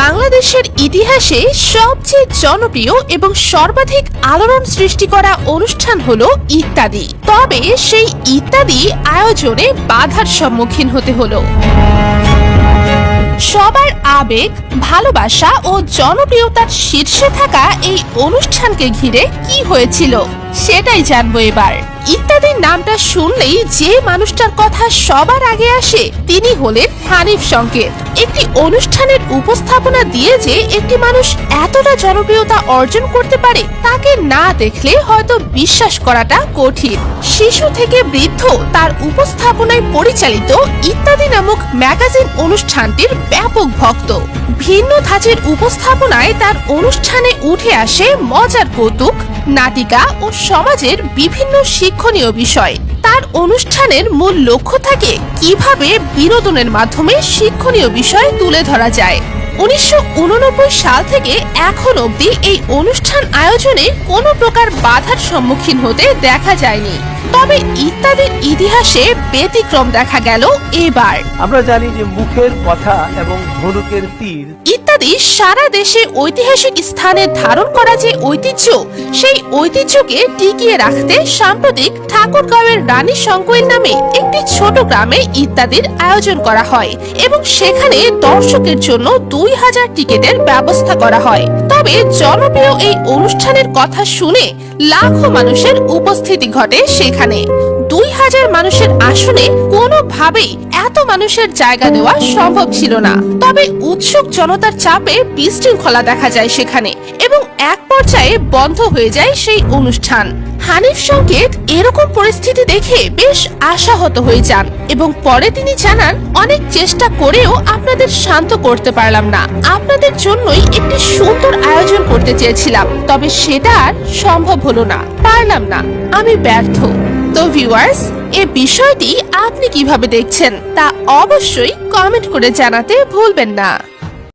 বাংলাদেশের ইতিহাসে সবচেয়ে জনপ্রিয় এবং সর্বাধিক আলোড়ন সৃষ্টি করা অনুষ্ঠান হলো ইত্যাদি। তবে সেই ইত্যাদি আয়োজনে বাধার সম্মুখীন হতে হলো। সবার আবেগ, ভালোবাসা ও জনপ্রিয়তার শীর্ষে থাকা এই অনুষ্ঠানকে ঘিরে কি হয়েছিল, সেটাই জানব এবার। ইত্যাদির নামটা শুনলেই যে মানুষটার কথা সবার আগে আসে, তিনি হলেন হানিফ সংকেত। একটি অনুষ্ঠানের উপস্থাপনা দিয়ে যে একটি মানুষ এতটা জনপ্রিয়তা অর্জন করতে পারে, তাকে না দেখলে হয়তো বিশ্বাস করাটা কঠিন। শিশু থেকে বৃদ্ধ তার উপস্থাপনায় পরিচালিত ইত্যাদি নামক ম্যাগাজিন অনুষ্ঠানটির ব্যাপক ভক্ত। ভিন্ন ধাঁচের উপস্থাপনায় তার অনুষ্ঠানে উঠে আসে মজার কৌতুক, নাটিকা ও সমাজের বিভিন্ন শিক্ষণীয় বিষয়। তার অনুষ্ঠানের মূল লক্ষ্য থাকে কীভাবে বিনোদনের মাধ্যমে শিক্ষণীয় বিষয় তুলে ধরা যায়। উনিশশো উননব্বই সাল থেকে এখন অবধি এই অনুষ্ঠান আয়োজনে কোনো প্রকার বাধার সম্মুখীন হতে দেখা যায়নি। তবে ইত্যাদির ইতিহাসে ব্যতিক্রম দেখা গেল এবার। আমরা জানি যে মুখের কথা এবং ধনুকের তীর ইত্যাদি সারা দেশে ঐতিহাসিক স্থানে ধারণ করা যে ঐতিহ্য সেই ঐতিহ্যকে টিকিয়ে রাখতে সাম্প্রতিক ঠাকুরগাঁওয়ের রানী সংকুইল নামে একটি ছোট গ্রামে ইত্যাদির আয়োজন করা হয় এবং সেখানে দর্শকের জন্য দুই হাজার টিকিটের ব্যবস্থা করা হয়। তবে জনপ্রিয় এই অনুষ্ঠানের কথা শুনে লাখো মানুষের উপস্থিতি ঘটে সেখানে দুই হাজার মানুষের আসনে কোনোভাবেই এত মানুষের জায়গা দেওয়া সম্ভব ছিল না। তবে উৎসুক জনতার চাপে বিশৃঙ্খলা দেখা যায় সেখানে এবং এক পর্যায়ে বন্ধ হয়ে যায় সেই অনুষ্ঠান। হানিফ সংকেত এরকম পরিস্থিতি দেখে বেশ আশাহত হয়ে যান এবং পরে তিনি জানান, অনেক চেষ্টা করেও আপনাদের শান্ত করতে পারলাম না। আপনাদের জন্যই একটি সুন্দর আয়োজন করতে চেয়েছিলাম। তবে সেটা আর সম্ভব হলো না। পারলাম না। আমি ব্যর্থ। তো ভিউয়ার্স এ বিষয়টি আপনি কীভাবে দেখছেন তা অবশ্যই কমেন্ট করে জানাতে ভুলবেন না।